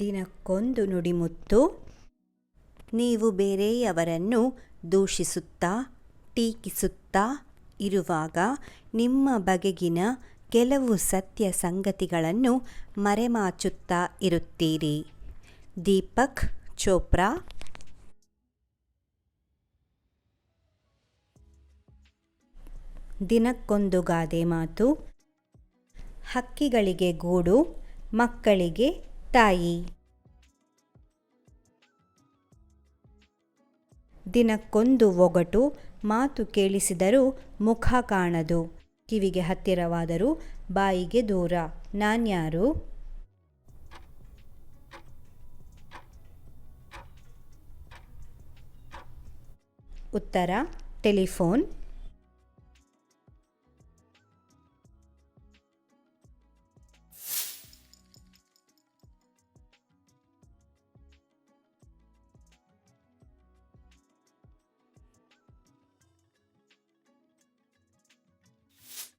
ದಿನಕ್ಕೊಂದು ನುಡಿಮುತ್ತು, ನೀವು ಬೇರೆಯವರನ್ನು ದೂಷಿಸುತ್ತಾ, ಟೀಕಿಸುತ್ತಾ ಇರುವಾಗ ನಿಮ್ಮ ಬಗೆಗಿನ ಕೆಲವು ಸತ್ಯ ಸಂಗತಿಗಳನ್ನು ಮರೆಮಾಚುತ್ತಾ ಇರುತ್ತೀರಿ. ದೀಪಕ್ ಚೋಪ್ರಾ. ದಿನಕ್ಕೊಂದು ಗಾದೆ ಮಾತು, ಹಕ್ಕಿಗಳಿಗೆ ಗೂಡು, ಮಕ್ಕಳಿಗೆ ತಾಯಿ. ದಿನಕ್ಕೊಂದು ಒಗಟು ಮಾತು ಕೇಳಿಸಿದರೂ ಮುಖ ಕಾಣದು. ಕಿವಿಗೆ ಹತ್ತಿರವಾದರೂ ಬಾಯಿಗೆ ದೂರ. ನಾನ್ಯಾರು? ಉತ್ತರ ಟೆಲಿಫೋನ್.